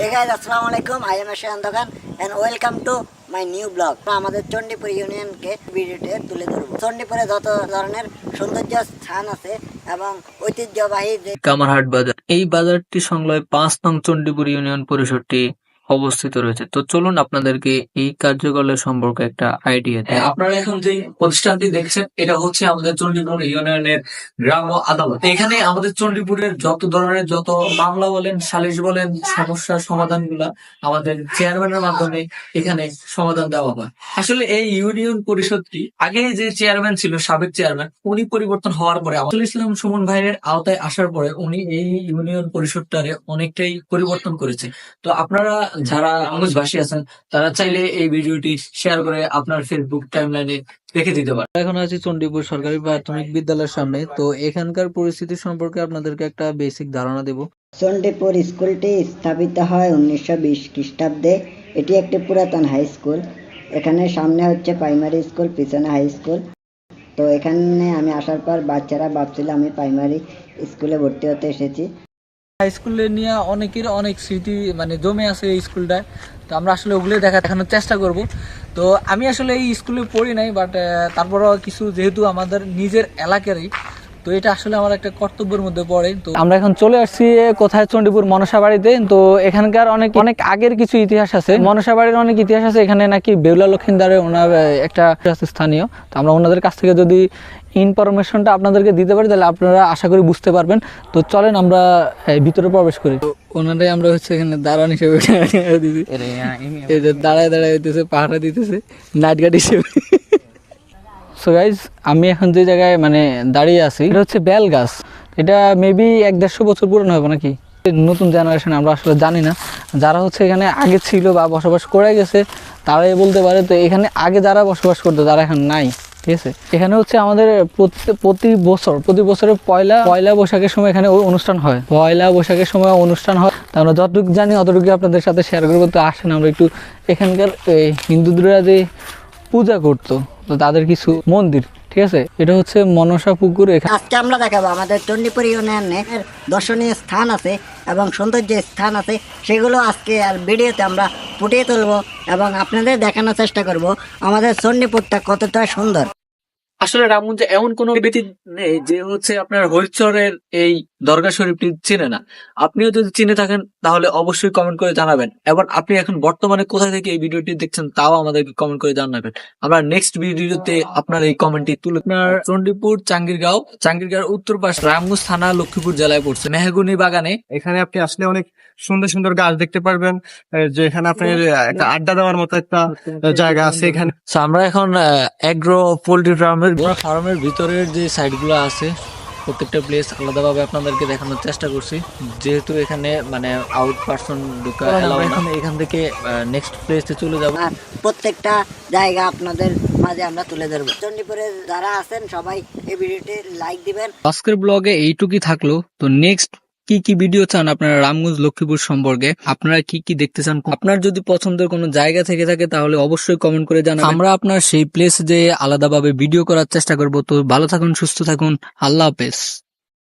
হে আসসালামু আলাইকুম I am Shahan দোকান and welcome to my new blog আমাদের চণ্ডীপুর ইউনিয়নকে ভিডিওতে তুলে ধরবো। চণ্ডীপুরে যত ধরনের সৌন্দর্য স্থান আছে এবং ঐতিহ্যবাহী যে কামারহাট বাজার। এই বাজারটি সংলয় পাঁচ নং চণ্ডীপুর ইউনিয়ন পরিষদটি অবস্থিত রয়েছে। তো চলুন আপনাদেরকে এই কার্যকলাপ সম্পর্কে একটা আইডিয়া দিই। আপনারা এখন যে প্রতিষ্ঠানটি দেখছেন, এটা হচ্ছে আমাদের চণ্ডীপুর ইউনিয়নের গ্রাম্য আদালত। এখানে আমাদের চণ্ডীপুরের যত ধরনের যত মামলা বলেন, সালিশ বলেন সমস্যার সমাধানগুলা আমাদের চেয়ারম্যানের মাধ্যমে এখানে সমাধান দেওয়া হয়। আসলে এই ইউনিয়ন পরিষদটি আগে যে চেয়ারম্যান ছিল, সাবেক চেয়ারম্যান উনি পরিবর্তন হওয়ার পরে আব্দুল ইসলাম সুমন ভাইয়ের আওতায় আসার পরে উনি এই ইউনিয়ন পরিষদটারে অনেকটাই পরিবর্তন করেছে। তো আপনারা যারা আমুজভাষী আছেন তারা চাইলে এই ভিডিওটি শেয়ার করে আপনার ফেসবুক টাইমলাইনে রেখে দিতে পারেন। এখন আছি চণ্ডীপুর সরকারি প্রাথমিক বিদ্যালয়ের সামনে। তো এখানকার পরিস্থিতি সম্পর্কে আপনাদেরকে একটা বেসিক ধারণা দেব। চণ্ডীপুর স্কুলটি স্থাপিত হয় উনিশশো বিশ খ্রিস্টাব্দে। এটি একটি পুরাতন হাই স্কুল এখানে সামনে হচ্ছে প্রাইমারি স্কুল পিছনে হাই স্কুল তো এখানে আমি আসার পর বাচ্চারা ভাবছিল আমি প্রাইমারি স্কুলে ভর্তি হতে এসেছি। হাই স্কুলে নিয়ে অনেকের অনেক স্মৃতি মানে জমে আছে এই স্কুলটায়। তো আমরা আসলে ওগুলো দেখা দেখানোর চেষ্টা করব। তো আমি আসলে এই স্কুলে পড়ি নাই বাট তারপরও কিছু যেহেতু আমাদের নিজের এলাকারই তো এটা আসলে আমার একটা কর্তব্যের মধ্যে পড়ে তো আমরা এখন চলে আসছি কোথায়? চণ্ডীপুর মনসা বাড়িতে। তো এখানকার অনেক অনেক আগের কিছু ইতিহাস আছে। মনসা বাড়ির অনেক ইতিহাস আছে। এখানে নাকি বেউলা লক্ষিন্দারের ওনার একটা স্থানীয়। তো আমরা ওনাদের কাছ থেকে যদি ইনফরমেশনটা আপনাদেরকে দিতে পারি তাহলে আপনারা আশা করি বুঝতে পারবেন। তো চলেন আমরা ভিতরে প্রবেশ করি। তো ওনারাই আমরা হচ্ছে এখানে দাঁড়ান হিসেবে দাঁড়ায় দাঁড়ায় দিতেছে পাহাড়া দিতেছে নাইট গার্ড হিসেবে। সো গাইজ আমি এখন যে জায়গায় মানে দাঁড়িয়ে আছি, এটা হচ্ছে বেল গাছ এটা মেবি এক দেড়শো বছর পুরনো হবে নাকি? নতুন জেনারেশন আমরা আসলে জানি না। যারা হচ্ছে এখানে আগে ছিল বা বসবাস করে গেছে, তারাই বলতে পারে তো এখানে আগে যারা বসবাস করতো, তারা এখন নাই, ঠিক আছে? এখানে হচ্ছে আমাদের প্রতি- বছর, প্রতি বছরের পয়লা পয়লা বৈশাখের সময় এখানে অনুষ্ঠান হয়। পয়লা বৈশাখের সময় অনুষ্ঠান হয়। আমরা যতটুকু জানি অতটুকু আপনাদের সাথে শেয়ার করব। তো আসেন আমরা একটু এখানকার এই হিন্দুরা যে পূজা করতো। তো তাদের কিছু মন্দির, ঠিক আছে? এটা হচ্ছে মনসা পুকুর আজকে আমরা দেখাবো আমাদের চণ্ডীপুর ইউনিয়নের দর্শনীয় স্থান আছে এবং সৌন্দর্য স্থান আছে। সেগুলো আজকে আর ভিডিওতে আমরা ফুটিয়ে তুলবো এবং আপনাদের দেখানোর চেষ্টা করব। আমাদের চণ্ডীপুরটা কতটা সুন্দর। আসলে রামগঞ্জে এমন কোনো ব্যক্তি নেই যে হচ্ছে আপনার হরিচরের এই দরগা শরীফটি চেনে না। আপনিও যদি চিনে থাকেন তাহলে অবশ্যই কমেন্ট করে জানাবেন। এবং আপনি এখন বর্তমানে কোথা থেকে এই ভিডিওটি দেখছেন তাও আমাদেরকে কমেন্ট করে জানাবেন। আমরা নেক্সট ভিডিওতে আপনার এই কমেন্টটি তুলে আপনার চণ্ডীপুর চাঙ্গিরগাঁও চাঙ্গিরগাঁও উত্তর পাশ রামগঞ্জ থানা লক্ষ্মীপুর জেলায় পড়ছে। মেহগুনি বাগানে এখানে আপনি আসলে অনেক সুন্দর সুন্দর গাছ দেখতে পারবেন যে এখানে আপনার একটা আড্ডা দেওয়ার মতো একটা জায়গা আছে এখানে। আমরা এখন এগ্রো পোল্ট্রি ফার্মের ফার্মের ফার্মের ভিতরের যে সাইডগুলো আছে প্রত্যেকটা প্লেস আলাদাভাবে আপনাদেরকে দেখানোর চেষ্টা করছি। যেহেতু এখানে মানে আউট পার্সন ঢুকা এখন এখান থেকে নেক্সট প্লেসে চলে যাব। আর প্রত্যেকটা জায়গা আপনাদের মাঝে আমরা তুলে ধরবো। চণ্ডীপুরে যারা আছেন সবাই এই ভিডিওটি লাইক দিবেন। আজকের ব্লগে এইটুকুই থাকল। তো নেক্সট কি কি ভিডিও চান আপনারা রামগঞ্জ, লক্ষ্মীপুর সম্পর্কে? আপনারা কি কি দেখতে চান? আপনার যদি পছন্দের কোনো জায়গা থেকে থাকে, তাহলে অবশ্যই কমেন্ট করে জানান আমরা আপনার সেই প্লেস যে আলাদাভাবে ভিডিও করার চেষ্টা করব। তো ভালো থাকুন, সুস্থ থাকুন। আল্লাহ হাফেজ।